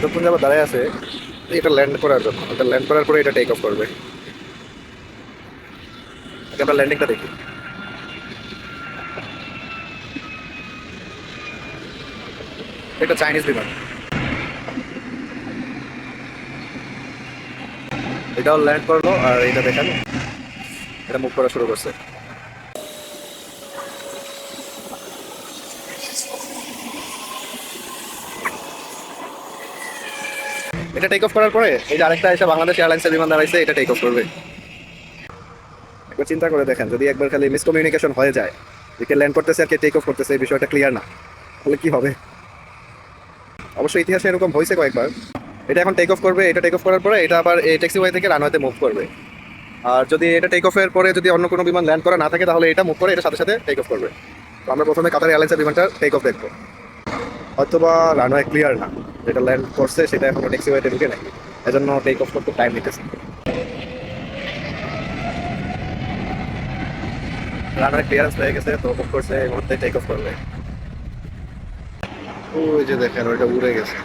এতক্ষণ যাবার দাঁড়ায় আছে, এটা ল্যান্ড করার জন্য এটা ল্যান্ড করার পরে এটা টেক অফ করবে। আগে আমরা ল্যান্ডিংটা দেখি। এটা চাইনিজ বিমান। এটাও ল্যান্ড করল, আর এটা দেখেন এটা মুভ করা শুরু করছে। এটা টেক অফ করার পরে এই যে আরেকটা এসে বাংলাদেশ এয়ারলাইন্সের বিমান দাঁড়াইছে, এটা টেক অফ করবে। একবার চিন্তা করে দেখেন, যদি একবার খালি মিসকমিউনিকেশন হয়ে যায়, যে কে ল্যান্ড করতেছে আর কে টেক অফ করতেছে, এই বিষয়টা ক্লিয়ার না। তাহলে কি হবে? অবশ্য ইতিহাসে এরকম হয়েছে কয়েকবার। এটা এখন টেক অফ করবে, এটা টেক অফ করার পরে এটা আবার এই ট্যাক্সিওয়ে থেকে রানওয়েতে মুভ করবে। আর যদি এটা টেক অফের পরে যদি অন্য কোনো বিমান ল্যান্ড করা না থাকে, তাহলে এটা মুভ করে এটা সাথে সাথে টেক অফ করবে। আমরা প্রথমে কাতার এয়ারলাইন্সের বিমানটা টেক অফ দেখব। হয়তোবা রানওয়ে ক্লিয়ার না। যেটা ল্যান্ড করছে, সেটা এখনও ট্যাক্সিওয়েতে ঢুকে নাই। এজন্য টেক অফ করতে টাইম নিতেছে। রানওয়ে ক্লিয়ারেন্স হয়ে গেছে, তো অফ করছে এই মুহূর্তে টেক অফ করবে। ওই যে দেখেন, ওইটা উড়ে গেছে।